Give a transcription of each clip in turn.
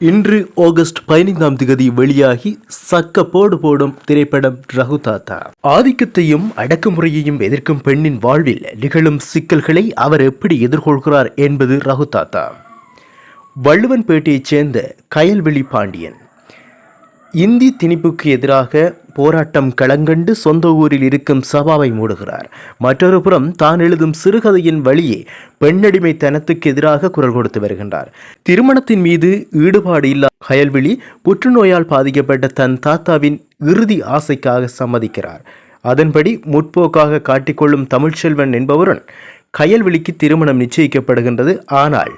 இன்று ஆகஸ்ட் பதினைந்தாம் திகதி வெளியாகி சக்க போடு போடும் திரைப்படம் ரகுதாத்தா ஆதிக்கத்தையும் அடக்குமுறையையும் எதிர்க்கும் பெண்ணின் வாழ்வில் நிகழும் சிக்கல்களை அவர் எப்படி எதிர்கொள்கிறார் என்பது ரகுதாத்தா வள்ளுவன்பேட்டையைச் சேர்ந்த கயல்விழி பாண்டியன். இந்தி திணிப்புக்கு எதிராக போராட்டம் களங்கண்டு சொந்த ஊரில் இருக்கும் சபாவை மூடுகிறார். மற்றொரு புறம் தான் எழுதும் சிறுகதையின் வழியே பெண்ணடிமைத்தனத்துக்கு எதிராக குரல் கொடுத்து வருகின்றார். திருமணத்தின் மீது ஈடுபாடு இல்லா கயல்விழி புற்றுநோயால் பாதிக்கப்பட்ட தன் தாத்தாவின் இறுதி ஆசைக்காக சம்மதிக்கிறார். அதன்படி முற்போக்காக காட்டிக்கொள்ளும் தமிழ்ச்செல்வன் என்பவருடன் கயல்விழிக்கு திருமணம் நிச்சயிக்கப்படுகின்றது. ஆனால்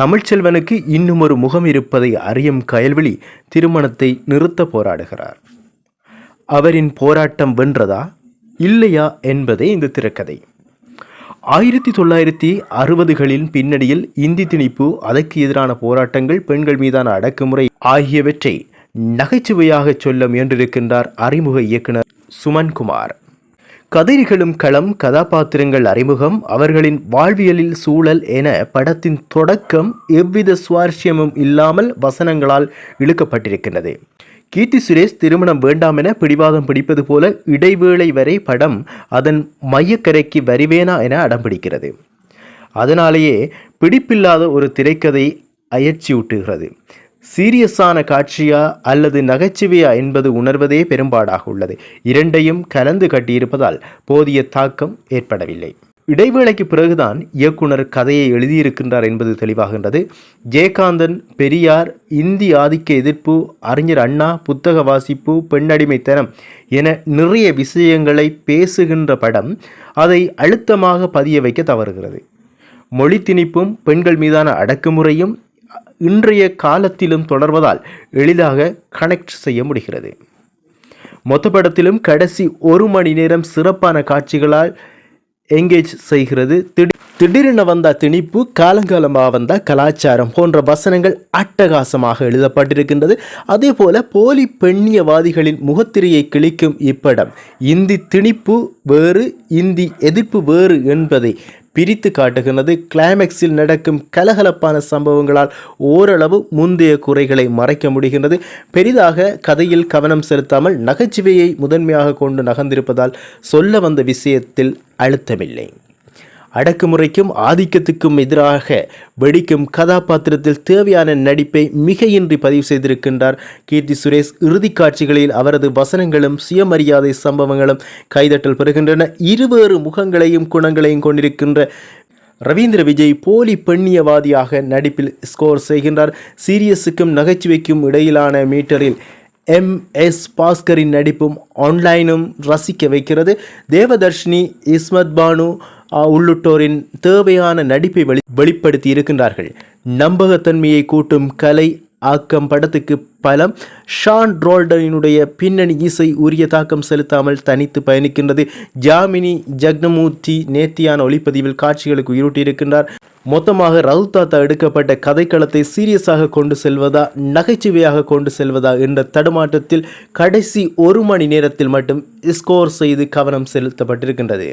தமிழ்ச்செல்வனுக்கு இன்னும் ஒரு முகம் இருப்பதை அறியும் கயல்விழி திருமணத்தை நிறுத்த போராடுகிறார். அவரின் போராட்டம் வென்றதா? இல்லையா என்பதே இந்த திரைக்கதை ஆயிரத்தி தொள்ளாயிரத்தி அறுபதுகளின் பின்னணியில் இந்தி திணிப்பு அதற்கு எதிரான போராட்டங்கள் பெண்கள் மீதான அடக்குமுறை ஆகியவற்றை நகைச்சுவையாக சொல்ல முயன்றிருக்கின்றார் அறிமுக இயக்குனர் சுமன்குமார். கதிரிகளும் களம் கதாபாத்திரங்கள் அறிமுகம் அவர்களின் வாழ்வியலில் சூழல் என படத்தின் தொடக்கம் எவ்வித சுவாரஸ்யமும் இல்லாமல் வசனங்களால் இழுக்கப்பட்டிருக்கின்றது. கீர்த்தி சுரேஷ் திருமணம் வேண்டாம் என பிடிவாதம் பிடிப்பது போல இடைவேளை வரை படம் அதன் மையக்கரைக்கு வருவேனா என அடம்பிடிக்கிறது. அதனாலேயே பிடிப்பில்லாத ஒரு திரைக்கதை அயற்சியூட்டுகிறது. சீரியஸான காட்சியா அல்லது நகைச்சுவையா என்பது உணர்வதே பெரும்பாடாக உள்ளது. இரண்டையும் கலந்து கட்டியிருப்பதால் போதிய தாக்கம் ஏற்படவில்லை. இடைவேளைக்கு பிறகுதான் இயக்குனர் கதையை எழுதியிருக்கின்றார் என்பது தெளிவாகின்றது. ஜெயகாந்தன் பெரியார் இந்தி ஆதிக்க எதிர்ப்பு அறிஞர் அண்ணா புத்தக வாசிப்பு பெண்ணடிமைத்தனம் என நிறைய விஷயங்களை பேசுகின்ற படம் அதை அழுத்தமாக பதிய வைக்க தவறுகிறது. மொழி திணிப்பும் பெண்கள் மீதான அடக்குமுறையும் இன்றைய காலத்திலும் தொடர்வதால் எளிதாக கனெக்ட் செய்ய முடிகிறது. மொத்த படத்திலும் கடைசி ஒரு மணி நேரம் சிறப்பான காட்சிகளால் எங்கேஜ் செய்கிறது. திடீர் திடீரென வந்த திணிப்பு காலங்காலமாக வந்த கலாச்சாரம் போன்ற வசனங்கள் அட்டகாசமாக எழுதப்பட்டிருக்கின்றது. அதே போல போலி பெண்ணியவாதிகளின் முகத்திரையை கிழிக்கும் இப்படம் இந்தி திணிப்பு வேறு இந்தி எதிர்ப்பு வேறு என்பதை பிரித்து காட்டுகின்றது. கிளைமேக்ஸில் நடக்கும் கலகலப்பான சம்பவங்களால் ஓரளவு முந்தைய குறைகளை மறைக்க முடிகின்றது. பெரிதாக கதையில் கவனம் செலுத்தாமல் நகைச்சுவையை முதன்மையாக கொண்டு நகர்ந்திருப்பதால் சொல்ல வந்த விஷயத்தில் அழுத்தமில்லை. அடக்குமுறைக்கும் ஆதிக்கத்துக்கும் எதிராக வெடிக்கும் கதாபாத்திரத்தில் தேவையான நடிப்பை மிகையின்றி பதிவு செய்திருக்கின்றார். கீர்த்தி சுரேஷ் இறுதி காட்சிகளில் அவரது வசனங்களும் சுயமரியாதை சம்பவங்களும் கைதட்டல் பெறுகின்றன. இருவேறு முகங்களையும் குணங்களையும் கொண்டிருக்கின்ற ரவீந்திர விஜய் போலி பெண்ணியவாதியாக நடிப்பில் ஸ்கோர் செய்கின்றார். சீரியஸுக்கும் நகைச்சுவைக்கும் இடையிலான மீட்டரில் எம். எஸ். பாஸ்கரின் நடிப்பும் ஆன்லைனும் ரசிக்க வைக்கிறது. தேவதர்ஷினி இஸ்மத் பானு உள்ளிட்டோரின் தேவையான நடிப்பை வெளி வெளிப்படுத்தி இருக்கின்றார்கள். நம்பகத்தன்மையை கூட்டும் கலை ஆக்கம் படத்துக்கு பலம் ஷான் ரோல்டனினுடைய பின்னணி இசை உரிய தாக்கம் செலுத்தாமல் தனித்து பயணிக்கின்றது. ஜாமினி ஜக்னமூர்த்தி நேர்த்தியான ஒளிப்பதிவில் காட்சிகளுக்கு உயிரூட்டியிருக்கின்றார். மொத்தமாக ரவுதாத்தா எடுக்கப்பட்ட கதைக்களத்தை சீரியஸாக கொண்டு செல்வதா நகைச்சுவையாக கொண்டு செல்வதா என்ற தடுமாற்றத்தில் கடைசி ஒரு மணி நேரத்தில் மட்டும் ஸ்கோர் செய்து கவனம் செலுத்தப்பட்டிருக்கின்றது.